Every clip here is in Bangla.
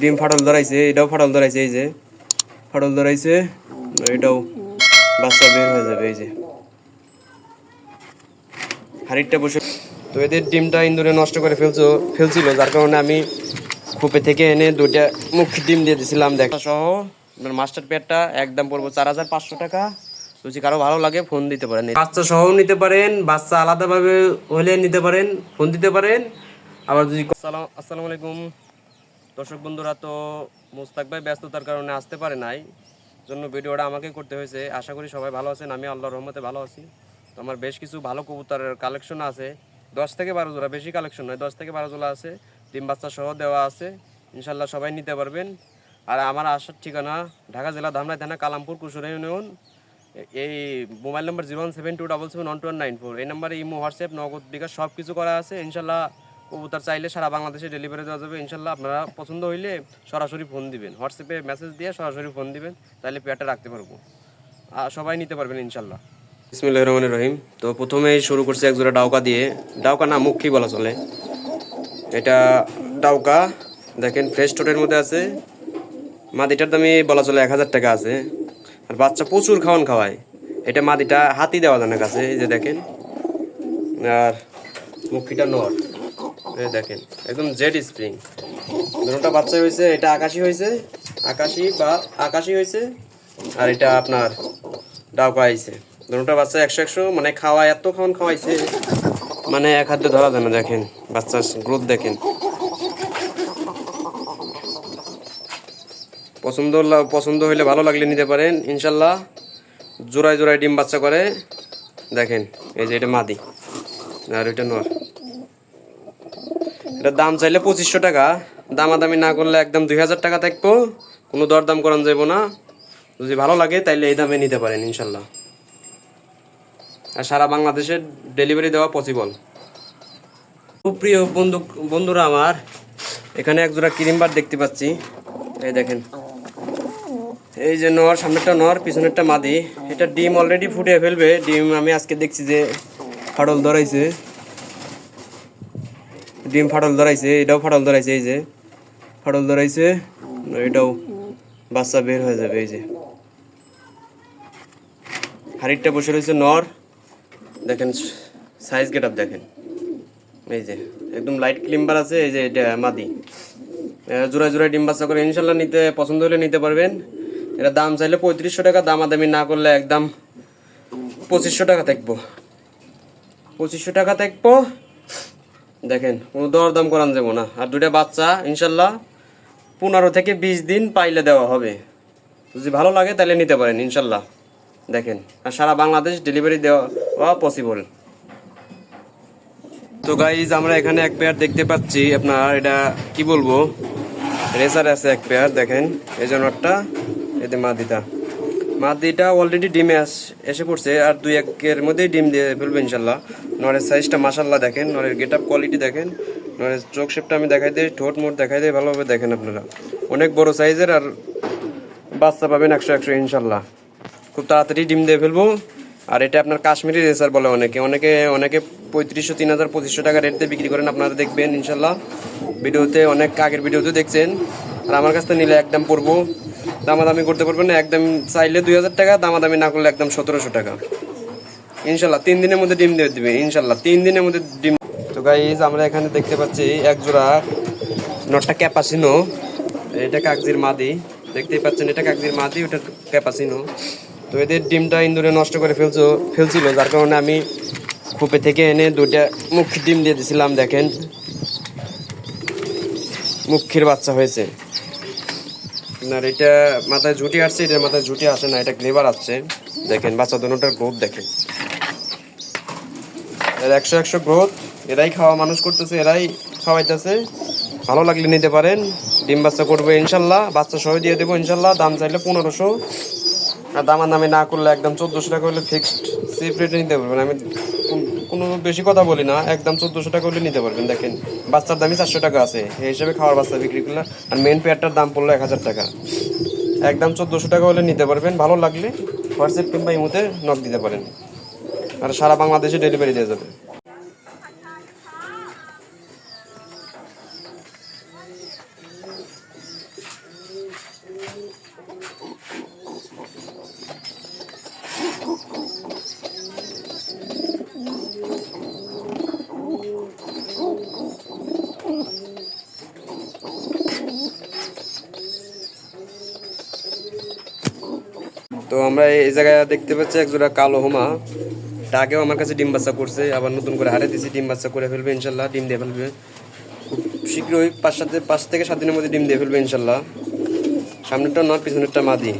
ডিম ফাটল ধরাইছে, এটাও ফাটল ধরাইছে, এই যে। ফাটল ধরাইছে, এটাও বাচ্চা বের হয়ে যাবে, এই যে। হাড়িটা বসে তো এদের ডিমটা ইন্দুরে নষ্ট করে ফেলছো ফেলছিল, যার কারণে আমি কূপে থেকে এনে দুইটা মুখ ডিম দিয়ে দিয়েছিলাম দেখা। সহ মাস্টার পেয়ারটা একদম পড়ব চার হাজার পাঁচশো টাকা। যদি কারও ভালো লাগে, ফোন দিতে পারেন। বাচ্চা সহ নিতে পারেন, বাচ্চা আলাদাভাবে হলে নিতে পারেন, ফোন দিতে পারেন। আবার যদি আসসালামু আলাইকুম। দর্শক বন্ধুরা তো মুস্তাক ভাই ব্যস্ততার কারণে আসতে পারে নাই, জন্য ভিডিওটা আমাকে করতে হয়েছে। আশা করি সবাই ভালো আছেন, আমি আল্লাহর রহমতে ভালো আছি। তো আমার বেশ কিছু ভালো কবুতরের কালেকশন আছে। দশ থেকে বারো জোড়া, বেশি কালেকশন নয়, দশ থেকে বারো জোড়া আছে। ডিম বাচ্চা সহ দেওয়া আছে। ইনশাল্লাহ সবাই নিতে পারবেন। আর আমার আসার ঠিকানা ঢাকা জেলা ধামরাই থানা, কালামপুর, কুশোর ইউনিয়ন। এই mobile number zero one seven two double seven one two one nine four. এই নাম্বারে ইমো, হোয়াটসঅ্যাপ, নগদ বিকাশ সব কিছু করা আছে। ইনশাল্লাহ কবুতর চাইলে সারা বাংলাদেশে ডেলিভারি দেওয়া যাবে। ইনশাল্লাহ আপনারা পছন্দ হইলে সরাসরি ফোন দিবেন। হোয়াটসঅ্যাপে মেসেজ দিয়ে সরাসরি ফোন দিবেন, তাহলে পেয়ারটা রাখতে পারব। আর সবাই নিতে পারবেন ইনশাল্লাহ ইসমিল্লাহ রহমান রহিম। তো প্রথমেই শুরু করছি একজোড়া ডাউকা দিয়ে। ডাউকা না, মুখী বলা চলে? এটা ডাউকা। দেখেন ফ্রেশ টোটের মধ্যে আছে। মাদিটার দামই বলা চলে এক হাজার টাকা আছে। আর বাচ্চা প্রচুর খাওয়ান খাওয়ায়। এটা মাদিটা হাতি দেওয়া যায় না কাছে, এই যে দেখেন। আর মুখিটা নর। এই দেখেন, একদম জেড স্প্রিং দুটোটা বাচ্চা হয়েছে, এটা আকাশি হয়েছে, আকাশি বা আকাশি হয়েছে, আর এটা আপনার ডাউকা আইছে দুটোটা বাচ্চা একশো একশো মানে খাওয়া এত খাওয়ান খাওয়াইছে মানে এক হাতে ধরা যায় না, দেখেন, বাচ্চার গ্রোথ দেখেন। পছন্দ পছন্দ হইলে ভালো লাগলে নিতে পারেন, ইনশাল্লাহ। জোড়ায় জোড়ায় ডিম বাচ্চা করে, দেখেন, এই যে এটা মাদি, আর এটা নর এটার দাম চাইলে পঁচিশশো টাকা। দামাদামি না করলে একদম দুই হাজার টাকা থাকব। কোনো দরদাম করান যাব না। যদি ভালো লাগে তাইলে এই দামে নিতে পারেন ইনশাল্লাহ। আর সারা বাংলাদেশে ডেলিভারি দেওয়া পসিবল খুব প্রিয় বন্ধু, বন্ধুরা আমার, এখানে এক জোড়া ক্রিমবার দেখতে পাচ্ছি। এই দেখেন। এই যে নর, সামনেরটা নর, পিছনেরটা মাদি। এটা ডিম অলরেডি ফুটে ফেলবে। ডিম আমি আজকে দেখছি যে ফাটল ধরাইছে। ডিম ফাটল ধরাইছে, এটাও ফাটল ধরাইছে, এই যে। ফাটল ধরাইছে, এটাও বাচ্চা বের হয়ে যাবে, এই যে। হাড়িটা বসে রয়েছে, নর। দেখেন সাইজ গেট আপ দেখেন। এই যে, একদম লাইট ক্লিম্বার আছে, এই যে এটা মাদি। জোড়ায় জোড়ায় ডিম বাচ্চা করে, ইনশাল্লাহ নিতে, পছন্দ হলে নিতে পারবেন। এটা দাম চাইলে পঁয়ত্রিশশো টাকা, দামাদামি না করলে একদম পঁচিশশো টাকা থাকব। পঁচিশশো টাকা থাকব। দেখেন, কোনো দর দাম করান যাব না। আর দুটা বাচ্চা, ইনশাল্লাহ পনেরো থেকে বিশ দিন পাইলে দেওয়া হবে। যদি ভালো লাগে তাহলে নিতে পারেন, ইনশাল্লাহ। দেখেন, আর সারা বাংলাদেশ ডেলিভারি দেওয়া পসিবল তো গাইজ আমরা এখানে এক পেয়ার দেখতে পাচ্ছি। আপনার এটা কি বলব? রেসার আছে এক পেয়ার দেখেন, এই জন্য একটা এতে মাদিটা। মাদিটা অলরেডি ডিমে এসে পড়ছে আর দুই একের মধ্যেই ডিম দিয়ে ফেলব ইনশাল্লাহ। নরের সাইজটা মাসাল্লাহ দেখেন, নরের গেট আপ কোয়ালিটি দেখেন, নরের চোখ শেপটা আমি দেখাই দিই, ঠোঁট মোট দেখাই দিই, ভালোভাবে দেখেন আপনারা। অনেক বড় সাইজের আর বাচ্চা পাবেন একশো একশো ইনশাল্লাহ। খুব তাড়াতাড়ি ডিম দিয়ে ফেলব। আর এটা আপনার কাশ্মীরি রেসার বলে অনেকে। অনেকে অনেকে পঁয়ত্রিশশো তিন হাজার পঁচিশশো টাকা রেট দিয়ে বিক্রি করেন, আপনারা দেখবেন ইনশাল্লাহ। ভিডিওতে অনেক আগের ভিডিওতে দেখছেন। আর আমার কাছ থেকে নিলে একদম পড়ব। দামাদামি করতে পারবেন না, একদম চাইলে দুই হাজার টাকা, দামাদামি না করলে একদম সতেরোশো টাকা। ইনশাল্লাহ, তিন দিনের মধ্যে ডিম দিয়ে দিবে, ইনশাল্লাহ, তিন দিনের মধ্যে ডিম। তো গাইজ আমরা এখানে দেখতে পাচ্ছি এক জোড়া নটটা ক্যাপাসিনো এটা কাগজির মাদি। দেখতেই পাচ্ছেন, এটা কাগজির মাদি, ওটা ক্যাপাসিনো তো এদের ডিমটা ইন্দুরে নষ্ট করে ফেলছো, ফেলছিল, যার কারণে আমি কূপে থেকে এনে দুইটা মুখী ডিম দিয়ে দিয়েছিলাম দেখেন। মুখির বাচ্চা হয়েছে। আপনার এটা মাথায় জুটি আসছে, এটার মাথায় জুটি আসে না, এটা গ্লেবার আসছে। দেখেন, বাচ্চা দুটার গ্রোথ দেখেন। এর একশো একশো গ্রোথ এরাই খাওয়া মানুষ করতেছে, এরাই খাওয়াইতেছে। ভালো লাগলে নিতে পারেন, ডিম বাচ্চা করবে ইনশাল্লাহ, বাচ্চা সহ দিয়ে দেবো ইনশাল্লাহ, দাম চাইলে পনেরোশো। আর দামার দামে না করলে একদম চোদ্দোশো টাকা হলে ফিক্সড সেফ রেটে নিতে পারবেন। আমি কোন- বেশি কথা বলি না, একদম চোদ্দোশো টাকা হলে নিতে পারবেন, দেখেন। বাচ্চার দামই চারশো টাকা আছে, এই হিসাবে খাওয়ার বাচ্চা বিক্রি করলে, আর মেন পেয়ারটার দাম পড়ল এক হাজার টাকা। একদম চোদ্দোশো টাকা হলে নিতে পারবেন, ভালো লাগলে হোয়াটসঅ্যাপ কিংবা ইমোতে নক দিতে পারেন। আর সারা বাংলাদেশে ডেলিভারি দেওয়া যাবে। তো আমরা এই জায়গায় দেখতে পাচ্ছি এক জোড়া কালো হোমা। এটা আগেও আমার কাছে ডিম বাচ্চা করছে, আবার নতুন করে হারে দিয়েছি, ডিম বাচ্চা করে ফেলবে ইনশাল্লাহ, ডিম দিয়ে ফেলবে। খুব শীঘ্রই পাঁচ সাথে পাঁচ থেকে সাত দিনের মধ্যে ডিম দিয়ে ফেলবে ইনশাল্লাহ। সামনেরটা নয়, পিছনেরটা মাদি।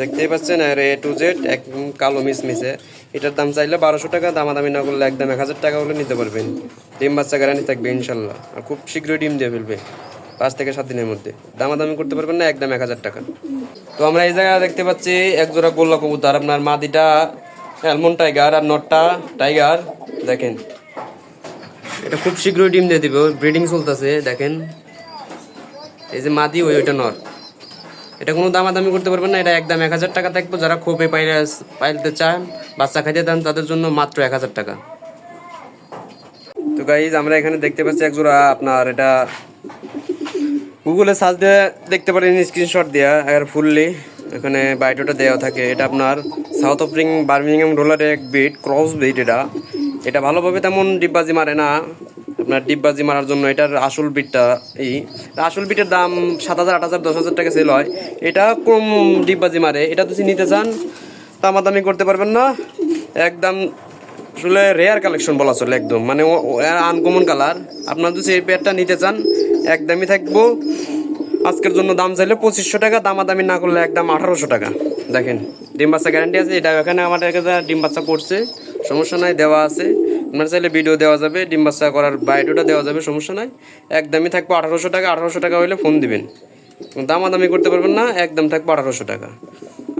দেখতেই পাচ্ছেন, আর এ টু জেড একদম কালো মিস মিসে এটার দাম চাইলে বারোশো টাকা, দামাদামি না করলে একদম এক হাজার টাকা হলে নিতে পারবেন। ডিম বাচ্চা গ্যারান্টি থাকবে ইনশাল্লাহ, আর খুব শীঘ্রই ডিম দিয়ে ফেলবে, পাঁচ থেকে সাত দিনের মধ্যে। দামাদামি করতে পারবেন না, একদম এক হাজার টাকা। তো আমরা এই জায়গায় দেখতে পাচ্ছি এক জোড়া গোল্লা কবুতর। আপনার মাদিটা অ্যালমন্ড টাইগার আর নটটা টাইগার, দেখেন। এটা খুব শীঘ্রই ডিম দিয়ে দিবে, ব্রিডিং চলতেছে, দেখেন। এই যে মাদি, ওই ওইটা নর। এটা কোনো দামাদামি করতে পারবেন না, এটা একদম এক হাজার টাকা থাকবে যারা খোপে পাইলে পাইতে চান, বাচ্চা খাইতে দেন, তাদের জন্য মাত্র এক হাজার টাকা। তো গাইজ আমরা এখানে দেখতে পাচ্ছি এক জোড়া আপনার এটা গুগলে সার্চ দিয়ে দেখতে পারেন স্ক্রিনশট দেওয়া আর ফুললি এখানে বায়োটা দেওয়া থাকে। এটা আপনার সাউথ অফরিং বার্মিংহাম রোলারের এক বিট ক্রস বিট এটা। এটা ভালোভাবে তেমন ডিব্বাজি মারে না। আপনার ডিব্বাজি মারার জন্য এটার আসল বিটটা এই। আসল বিটের দাম সাত হাজার, আট হাজার, দশ হাজার টাকা সেল হয়। এটা কম ডিব্বাজি মারে। এটা যদি নিতে চান, দামাদামি করতে পারবেন না। একদম আসলে রেয়ার কালেকশন বলা চলে একদম। মানে আনকমন কালার আপনার যদি এই পেয়ারটা নিতে চান একদমই থাকব। আজকের জন্য দাম চাইলে পঁচিশশো টাকা, দামাদামি না করলে একদম আঠারোশো টাকা। দেখেন, ডিম বাচ্চা গ্যারান্টি আছে, এটা এখানে আমার কাছে ডিম বাচ্চা করছে সমস্যা নাই, দেওয়া আছে। আপনার চাইলে ভিডিও দেওয়া যাবে, ডিম বাচ্চা করার বায়োডাটা দেওয়া যাবে, সমস্যা নাই। একদমই থাকব আঠারোশো টাকা আঠারোশো টাকা হলে ফোন দিবেন। দামাদামি করতে পারবেন না, একদম থাকব আঠারোশো টাকা।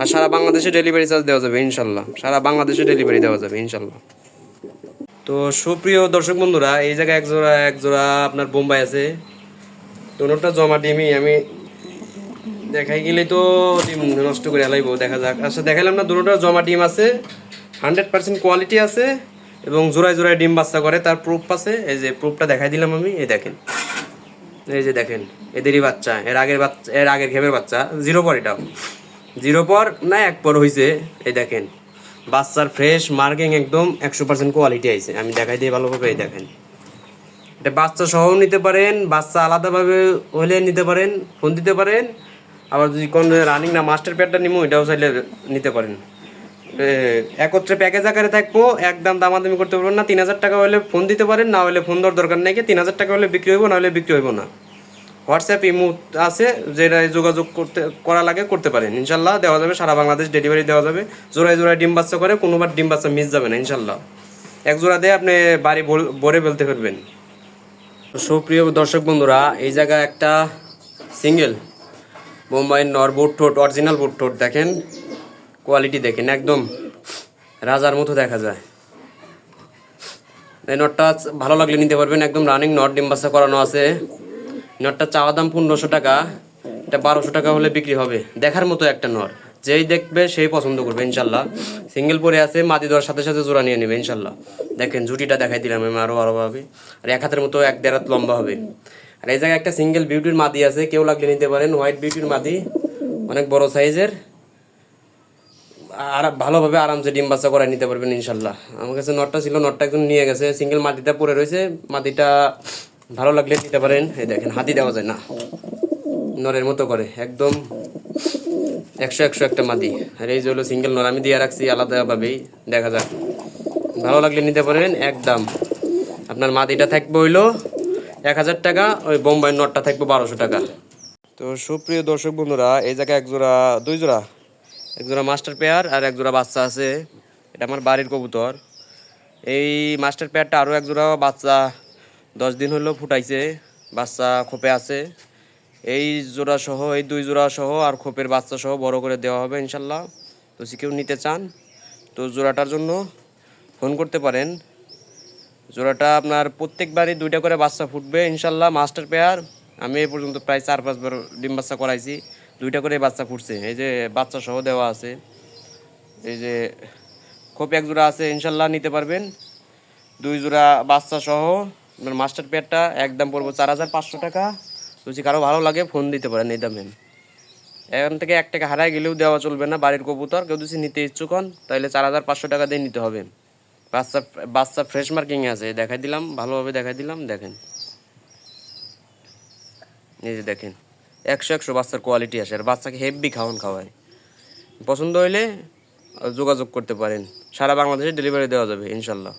আর সারা বাংলাদেশে ডেলিভারি চার্জ দেওয়া যাবে, ইনশাল্লাহ। সারা বাংলাদেশে ডেলিভারি দেওয়া যাবে, ইনশাল্লাহ। তো সুপ্রিয় দর্শক বন্ধুরা, এই জায়গায় এক জোড়া এক জোড়া আপনার বোম্বাই আছে। দুটোটা জমা ডিমই আমি দেখাই গেলে তো ডিম নষ্ট করে এলাইবো দেখা যাক। আচ্ছা দেখাইলাম না দুটোটা জমা ডিম আছে, হান্ড্রেড পার্সেন্ট কোয়ালিটি আছে, এবং জোড়ায় জোড়ায় ডিম বাচ্চা করে, তার প্রুফ আছে, এই যে প্রুফটা দেখাই দিলাম আমি, এই দেখেন। এই যে দেখেন, এদেরই বাচ্চা, এর আগের বাচ্চা, এর আগের ঘেমের বাচ্চা জিরো পর এটাও। জিরো পর না, এক পর হয়েছে এই দেখেন। বাচ্চার ফ্রেশ মার্কিং একদম একশো পার্সেন্ট কোয়ালিটি আইছে, আমি দেখাই দিয়ে ভালোভাবে এই দেখেন। এটা বাচ্চা সহ নিতে পারেন, বাচ্চা আলাদাভাবে হলে নিতে পারেন ফোন দিতে পারেন। আবার যদি কোন রানিং না মাস্টার প্যাডটা নিবো এটাও চাইলে নিতে পারেন। একত্রে প্যাকেজ আকারে থাকব, একদম দামাদামি করতে পারবেন না। তিন হাজার টাকা হলে ফোন দিতে পারেন, না হলে ফোন দেওয়ার দরকার নেই তিন হাজার টাকা হলে বিক্রি হইব, না হলে বিক্রি হইব না। হোয়াটসঅ্যাপ ইমো আছে যেটা যোগাযোগ করতে, করা লাগে, করতে পারেন। ইনশাল্লাহ দেওয়া যাবে, সারা বাংলাদেশ ডেলিভারি দেওয়া যাবে। জোড়ায় জোড়ায় ডিম বাচ্চা করে, কোনোবার ডিম বাচ্চা মিস যাবে না, ইনশাল্লাহ। এক জোড়া দিয়ে আপনি বাড়ি ভরে ফেলতে পারবেন। সুপ্রিয় দর্শক বন্ধুরা, এই জায়গায় একটা সিঙ্গেল মুম্বাইয়ের নর বুট ঠোঁট অরিজিনাল বুট ঠোঁট দেখেন কোয়ালিটি দেখেন, একদম রাজার মতো দেখা যায়। এই নটটা ভালো লাগলে নিতে পারবেন, একদম রানিং নট ডিম বাচ্চা করানো আছে। নটটা চাওয়া দাম পনেরোশো টাকা, এটা বারোশো টাকা হলে বিক্রি হবে, দেখার মতো একটা নর। যেই দেখবে সেই পছন্দ করবে, ইনশাল্লাহ। সিঙ্গেল পরে আছে মাটি দেওয়ার সাথে সাথে জোড়া নিয়ে নেবে, ইনশাল্লাহ। দেখেন, জুটিটা দেখাই দিলাম আমি আরও আরও হবে আর এক হাতের মতো এক দেড় হাত লম্বা হবে। আর এই জায়গায় একটা সিঙ্গেল বিউটির মাদি আছে, কেউ লাগলে নিতে পারেন। হোয়াইট বিউটির মাদি, অনেক বড় সাইজের আর ভালোভাবে আরামসে ডিম বাচ্চা করে নিতে পারবেন, ইনশাল্লাহ। আমার কাছে নটটা ছিল, নটটা একজন নিয়ে গেছে। সিঙ্গেল মাটিটা পড়ে রয়েছে মাটিটা ভালো লাগলে নিতে পারেন। এই দেখেন, হাতি দেওয়া যায় না। নরের মতো করে, একদম একশো একশো একটা মাদি। আর এই যে হলো সিঙ্গেল নর, আমি দিয়ে রাখছি আলাদাভাবেই, দেখা যাক। ভালো লাগলে নিতে পারেন, একদম। আপনার মাদিটা থাকবে হইল এক হাজার টাকা, ওই বোম্বাই নটটা থাকবে বারোশো টাকা। তো সুপ্রিয় দর্শক বন্ধুরা, এই জায়গায় এক জোড়া, দুই জোড়া? এক জোড়া মাস্টার পেয়ার আর এক জোড়া বাচ্চা আছে। এটা আমার বাড়ির কবুতর। এই মাস্টার পেয়ারটা আরও এক জোড়া বাচ্চা দশ দিন হলো ফুটাইছে, বাচ্চা খোপে আছে। এই জোড়া সহ, এই দুই জোড়া সহ আর খোপের বাচ্চা সহ বড় করে দেওয়া হবে ইনশাল্লাহ। তো যদি কেউ নিতে চান, তো জোড়াটার জন্য ফোন করতে পারেন। জোড়াটা আপনার প্রত্যেকবারই দুইটা করে বাচ্চা ফুটবে ইনশাল্লাহ, মাস্টার পেয়ার। আমি এ পর্যন্ত প্রায় চার, পাঁচবার ডিম বাচ্চা করাইছি, দুইটা করে বাচ্চা ফুটছে। এই যে বাচ্চা সহ দেওয়া আছে, এই যে খোপ এক জোড়া আছে, ইনশাল্লাহ নিতে পারবেন। দুই জোড়া বাচ্চা সহ, আপনার মাস্টার পেয়ারটা একদম পড়ব চার হাজার পাঁচশো টাকা। যদি কারও ভালো লাগে ফোন দিতে পারেন এই দামে এখান থেকে এক টাকা হারাই গেলেও দেওয়া চলবে না, বাড়ির কবুতর। কেউ যদি নিতে ইচ্ছুক হন, তাহলে চার হাজার পাঁচশো টাকা দিয়ে নিতে হবে। বাচ্চা বাচ্চা ফ্রেশ মার্কিং আছে দেখাই দিলাম, ভালোভাবে দেখাই দিলাম, দেখেন। এই যে দেখেন, একশো একশো বাচ্চার কোয়ালিটি আসে, আর বাচ্চাকে হেভি খাওয়ান খাওয়ায়। পছন্দ হইলে যোগাযোগ করতে পারেন, সারা বাংলাদেশে ডেলিভারি দেওয়া যাবে, ইনশাল্লাহ।